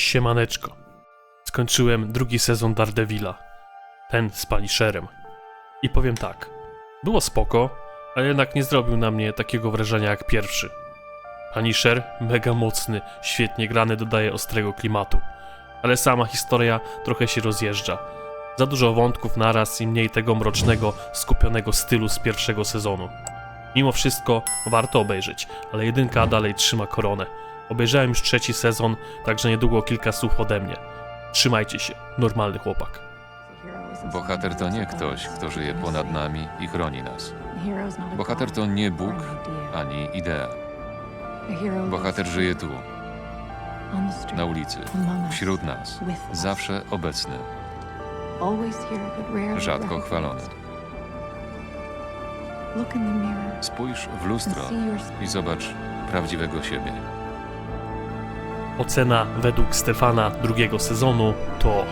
Siemaneczko. Skończyłem drugi sezon Daredevila. Ten z Punisherem. I powiem tak. Było spoko, ale jednak nie zrobił na mnie takiego wrażenia jak pierwszy. Punisher, mega mocny, świetnie grany, dodaje ostrego klimatu. Ale sama historia trochę się rozjeżdża. Za dużo wątków naraz i mniej tego mrocznego, skupionego stylu z pierwszego sezonu. Mimo wszystko warto obejrzeć, ale jedynka dalej trzyma koronę. Obejrzałem już trzeci sezon, także niedługo kilka słów ode mnie. Trzymajcie się, normalny chłopak. Bohater to nie ktoś, kto żyje ponad nami i chroni nas. Bohater to nie Bóg ani idea. Bohater żyje tu, na ulicy, wśród nas, zawsze obecny, rzadko chwalony. Spójrz w lustro i zobacz prawdziwego siebie. Ocena według Stefana drugiego sezonu to